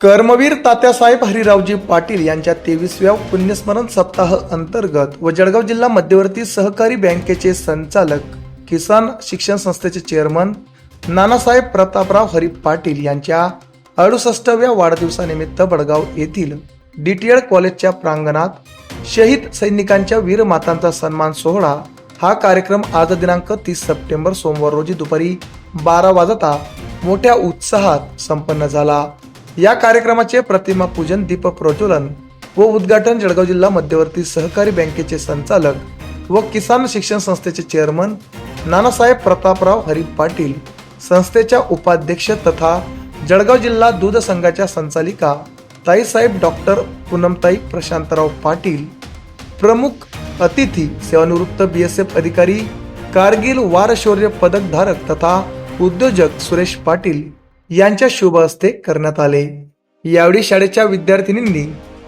कर्मवीर तात्यासाहेब हरिरावजी पाटील यांच्या तेवीसव्या पुण्यस्मरण सप्ताह अंतर्गत व जळगाव जिल्हा मध्यवर्ती सहकारी बँकेचे संचालक किसान शिक्षण संस्थेचे चेअरमन नानासाहेब प्रतापराव हरी पाटील यांच्या अडुसष्टव्या वाढदिवसानिमित्त बडगाव येथील डीटीएड कॉलेजच्या प्रांगणात शहीद सैनिकांच्या वीर मातांचा सन्मान सोहळा. हा कार्यक्रम आज दिनांक तीस सप्टेंबर सोमवार रोजी दुपारी बारा वाजता मोठ्या उत्साहात संपन्न झाला. या कार्यक्रमाचे प्रतिमा पूजन दीप प्रज्वलन व उद्घाटन जळगाव जिल्हा मध्यवर्ती सहकारी बँकेचे संचालक व किसान शिक्षण संस्थेचे चेअरमन नानासाहेब प्रतापराव हरी पाटील संस्थेच्या उपाध्यक्ष तथा जळगाव जिल्हा दूध संघाच्या संचालिका ताईसाहेब डॉक्टर पूनमताई प्रशांतराव पाटील प्रमुख अतिथी सेवानिवृत्त बी एस एफ अधिकारी कारगिल वारशौर्य पदकधारक तथा उद्योजक सुरेश पाटील यांच्या शुभ हस्ते करण्यात आले. यावेळी शाळेच्या विद्यार्थिनींनी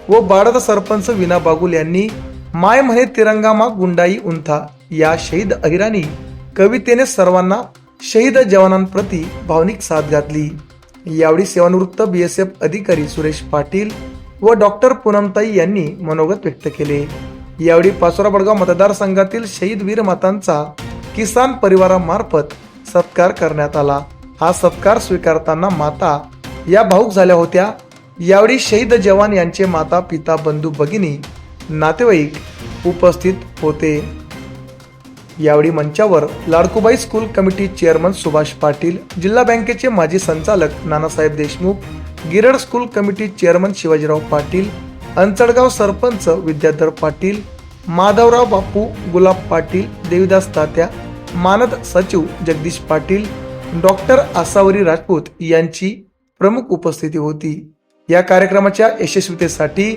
व बाळद सरपंच विना बागुल यांनी माय म्हणे तिरंगा मा गुंडाई उंथा या शहीद अहिराणी कवितेने सर्वांना शहीद जवानांप्रती भावनिक साथ घातली. यावेळी सेवानिवृत्त बी एस एफ अधिकारी सुरेश पाटील व डॉक्टर पूनमताई यांनी मनोगत व्यक्त केले. यावेळी पाचोरा बडगाव मतदारसंघातील शहीद वीर मातांचा किसान परिवारामार्फत सत्कार करण्यात आला. हा सत्कार स्वीकारताना माता या भाऊक झाल्या होत्या. यावेळी शहीद जवान यांचे माता पिता बंधू भगिनी नातेवाईक उपस्थित होते. यावेळी मंचावर Ladkubai school committee chairman Subhash Patil जिल्हा बँकेचे माजी संचालक Nanasaheb Deshmukh Girad school committee chairman Shivajirao Patil Anchadgaon sarpanch Vidyadhar Patil Madhavrao Bapu Gulab Patil Devidas Tatya मानद सचिव जगदीश पाटील डॉक्टर आसावरी राजपूत यांची प्रमुख उपस्थिती होती. या कार्यक्रमाच्या यशस्वीतेसाठी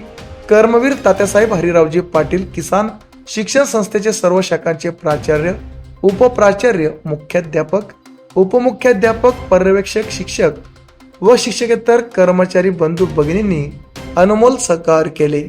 कर्मवीर तात्यासाहेब हरिरावजी पाटील किसान शिक्षण संस्थेचे सर्व शाखांचे प्राचार्य उपप्राचार्य मुख्याध्यापक उपमुख्याध्यापक पर्यवेक्षक शिक्षक व शिक्षकेतर कर्मचारी बंधू भगिनींनी अनमोल सहकार केले.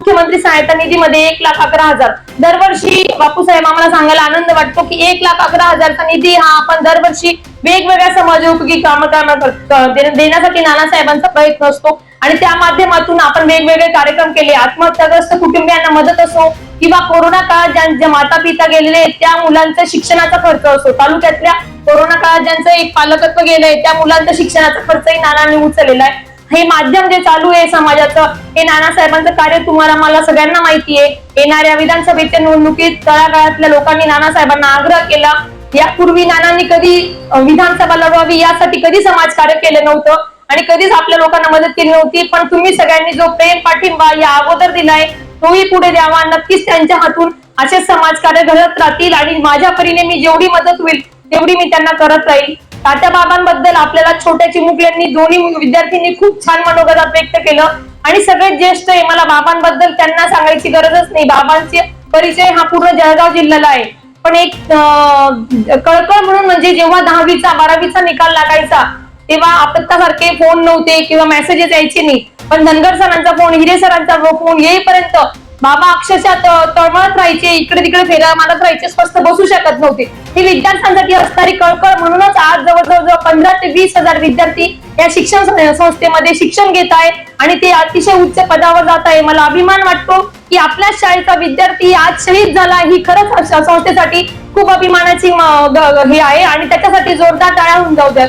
मुख्यमंत्री सहायता निधीमध्ये एक लाख अकरा हजार. दरवर्षी बापूसाहेब आम्हाला सांगायला आनंद वाटतो की एक लाख अकरा हजारचा निधी हा आपण दरवर्षी वेगवेगळ्या समाजोपयोगी काम देण्यासाठी नानासाहेबांचा प्रयत्न असतो. आणि त्या माध्यमातून आपण वेगवेगळे कार्यक्रम केले. आत्महत्याग्रस्त कुटुंबियांना मदत असो किंवा कोरोना काळात ज्यांचे माता पिता गेलेले आहेत, त्या मुलांचा शिक्षणाचा खर्च असो. तालुक्यातल्या कोरोना काळात ज्यांचं एक पालकत्व गेलंय त्या मुलांचा शिक्षणाचा खर्चही नानांनी उचललेला आहे. हे माध्यम जे चालू आहे समाजाचं हे नानासाहेबांचं कार्य तुम्हाला मला सगळ्यांना माहिती आहे येणाऱ्या विधानसभेच्या निवडणुकीत तळागाळातल्या लोकांनी नानासाहेबांना आग्रह केला. यापूर्वी नानांनी कधी विधानसभा लढवावी यासाठी कधी समाजकार्य केलं नव्हतं आणि कधीच आपल्या लोकांना मदत केली नव्हती. पण तुम्ही सगळ्यांनी जो प्रेम पाठिंबा या अगोदर दिलाय तोही पुढे द्यावा. नक्कीच त्यांच्या हातून असे समाजकार्य घडत राहतील आणि माझ्या परीने मी जेवढी मदत होईल तेवढी मी त्यांना करत राहील. तात्या बाबांबद्दल आपल्याला छोट्या चिमुक यांनी दोन्ही विद्यार्थ्यांनी खूप छान मनोगतात व्यक्त केलं. आणि सगळ्यात ज्येष्ठ आहे मला बाबांबद्दल त्यांना सांगायची गरजच नाही. बाबांचे परिचय हा पूर्ण जळगाव जिल्ह्याला आहे. पण एक अं, कळकळ म्हणून म्हणजे जेव्हा दहावीचा बारावीचा निकाल लागायचा तेव्हा आपत्तासारखे फोन नव्हते किंवा मेसेजेस यायचे नाही. पण धनगर सरांचा फोन हिरे सरांचा फोन येईपर्यंत बाबा अक्षरशः तळमळत राहायचे इकडे तिकडे फेऱ्या मारत राहायचे स्वस्थ बसू शकत नव्हते. ही विद्यार्थ्यांसाठी असणारी कळकळ म्हणूनच आज जवळजवळ जवळ पंधरा ते वीस हजार विद्यार्थी या शिक्षण संस्थेमध्ये शिक्षण घेत आहेत आणि ते अतिशय उच्च पदावर जात आहे. मला अभिमान वाटतो की आपल्या शाळेचा विद्यार्थी आज शहीद झाला ही खरंच संस्थेसाठी खूप अभिमानाची हे आहे आणि त्याच्यासाठी जोरदार टाळ्या होऊन जाऊ द्या.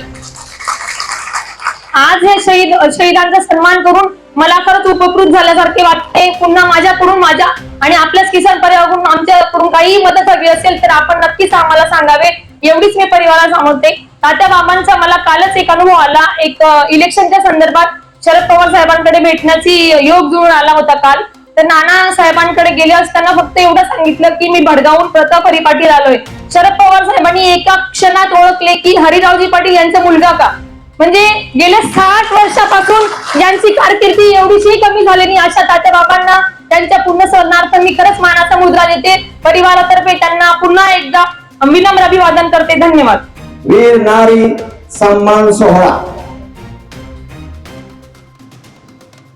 आज हे शहीद शहीदांचा सन्मान करून मला खरंच उपकृत झाल्यासारखे वाटते. पुन्हा माझ्याकडून माझ्या आणि आपल्याच किसान परिवाराकडून आमच्याकडून काही मदत हवी असेल तर आपण नक्कीच आम्हाला सांगावे. एवढीच मी परिवाराला सांगते. तात्या बाबांचा मला कालच एक अनुभव आला. एक इलेक्शनच्या संदर्भात शरद पवार साहेबांकडे भेटण्याची योग जुळून आला होता काल. तर नाना साहेबांकडे गेले असताना फक्त एवढं सांगितलं की मी भडगावून प्रताप हरी पाटील आलोय. शरद पवार साहेबांनी एका क्षणात ओळखले की हरिरावजी पाटील यांचा मुलगा का? म्हणजे गेल्या साठ वर्षापासून यांची कारकिर्दी एवढीशी कमी झालेली अशा तात्या बाबांना त्यांच्या पूर्ण सन्मानार्थ मी खरंच मानाचा मुद्रा देते. परिवारातर्फे त्यांना पुन्हा एकदा विनम्र अभिवादन करते. धन्यवाद. वीर नारी सन्मान सोहळा.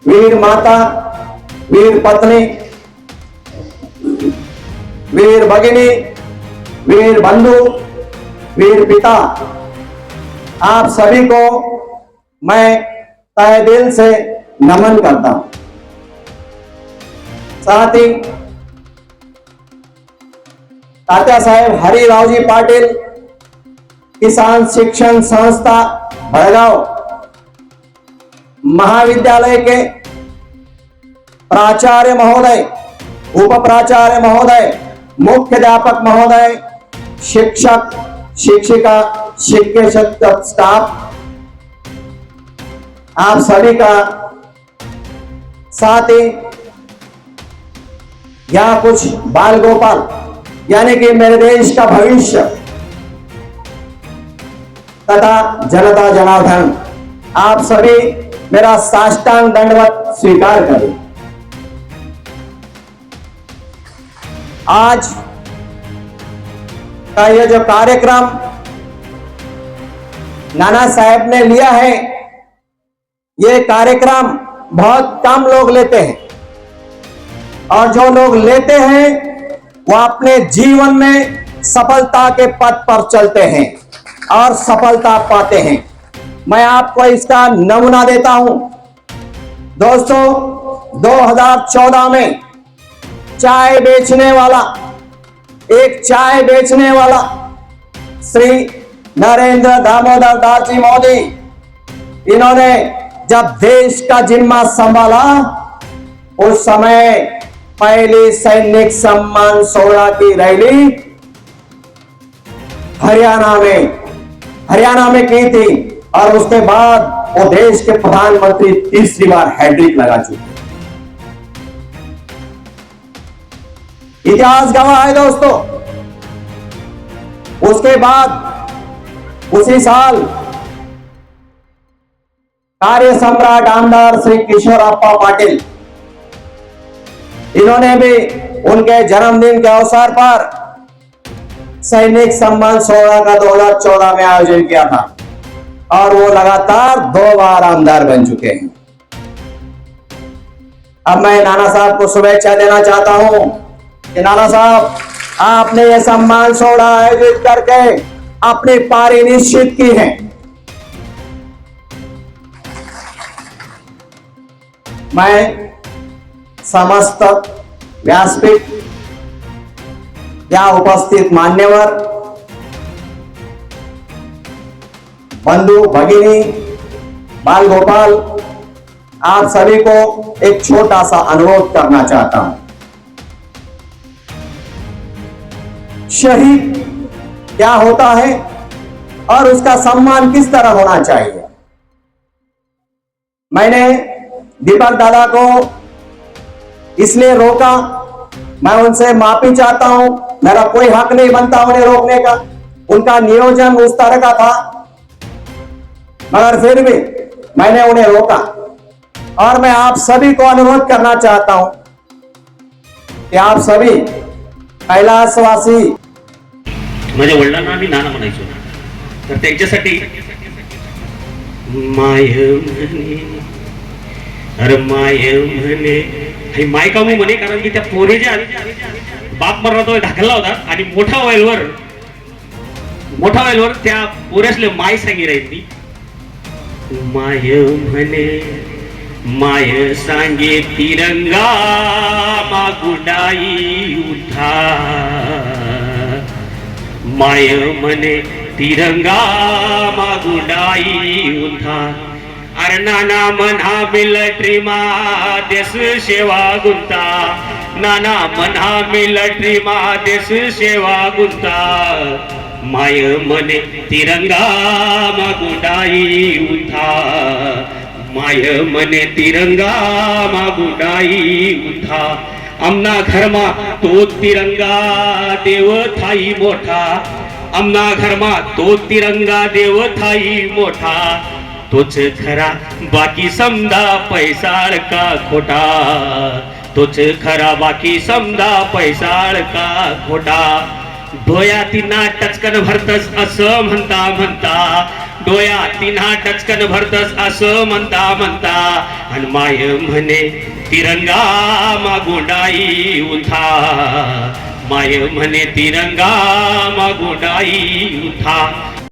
वीर माता वीर पत्नी वीर भगिनी वीर बंधू वीर पिता. आप सभी को मैं तहे दिल से नमन करता हूँ। साथ ही तात्या साहेब हरिरावजी पाटिल, किसान शिक्षण संस्था भड़गांव, महाविद्यालय के प्राचार्य महोदय उप प्राचार्य महोदय, मुख्याध्यापक महोदय, शिक्षक, शिक्षिका शिक्षक स्टाफ आप सभी का साथ ही यहाँ कुछ बाल गोपाल यानी कि मेरे देश का भविष्य तथा जनता जनार्दन, आप सभी मेरा साष्टांग दंडवत स्वीकार करें। आज का यह जो कार्यक्रम नाना साहेब ने लिया है। ये कार्यक्रम बहुत कम लोग लेते हैं। और जो लोग लेते हैं, वो अपने जीवन में सफलता के पथ पर चलते हैं और सफलता पाते हैं। मैं आपको इसका नमूना देता हूँ। दोस्तों 2014 में चाय बेचने वाला, एक चाय बेचने वाला श्री नरेंद्र दामोदर दास जी मोदी, इन्होंने जब देश का जिम्मा संभाला, उस समय पहली सैनिक सम्मान सोलह की रैली हरियाणा में हरियाणा में की थी और उसके बाद वो देश के प्रधानमंत्री तीसरी बार हैड्रिक लगा चुके इतिहास गवाह है दोस्तों। उसके बाद उसी साल कार्य सम्राट आमदार श्री किशोरप्पा पाटिल, इन्होंने भी उनके जन्मदिन के अवसर पर सैनिक सम्मान सोलह का 2014 में आयोजन किया था और वो लगातार दो बार आमदार बन चुके हैं। अब मैं नाना साहब को शुभेच्छा देना चाहता हूँ कि नाना साहब, आपने ये सम्मान सोड़ा आयोजित करके अपनी पारे निश्चित की है। मैं समस्त व्यासपीठ या उपस्थित मान्यवर, बंधु भगिनी, बाल गोपाल, आप सभी को एक छोटा सा अनुरोध करना चाहता हूँ। शहीद क्या होता है और उसका सम्मान किस तरह होना चाहिए? मैंने दीपक दादा को इसलिए रोका। मैं उनसे माफ़ी चाहता हूँ। मेरा कोई हक नहीं बनता उन्हें रोकने का। उनका नियोजन उस तरह का था। मगर फिर भी मैंने उन्हें रोका। और मैं आप सभी को अनुरोध करना चाहता हूँ कि आप सभी कैलासवासी माझ्या वडिलांना आम्ही नाना म्हणायचो. तर त्यांच्यासाठी माय म्हणे. अरे माय म्हणे. हे माय का म्हणे? कारण की त्या पोरीच्या बाप मरला तो ढाकला होता आणि मोठा वाईलवर मोठा वाईलवर त्या पोऱ्यासले माय सांगी राहिली माय म्हणे. माय सांगे तिरंगा मागुडाई उठा. माय मने तिरंगा मागुडाई उठा अरे नाना मना मिलट्री मा देश सेवा गुंता. नाना मना मिलट्री मा देश सेवा गुंता. माय मने तिरंगा मागुडाई उठा माय मने तिरंगा मागुडाई उठा आमना घरमा तो तिरंगा देव थाई मोठा. आमना घरमा तो तिरंगा देव थाई मोठा. तोच खरा बाकी समजा पैसाळ का खोटा? तोच खरा बाकी समजा पैसाळ का खोटा? डोळ्यातीना टचकन भरतस असं म्हणता म्हणता डोया तिन्हा टचकन भरतस असं म्हणता म्हणता आणि माय म्हणे तिरंगा मागोंडाई उठा. माय म्हणे तिरंगा मागोंडाई उठा.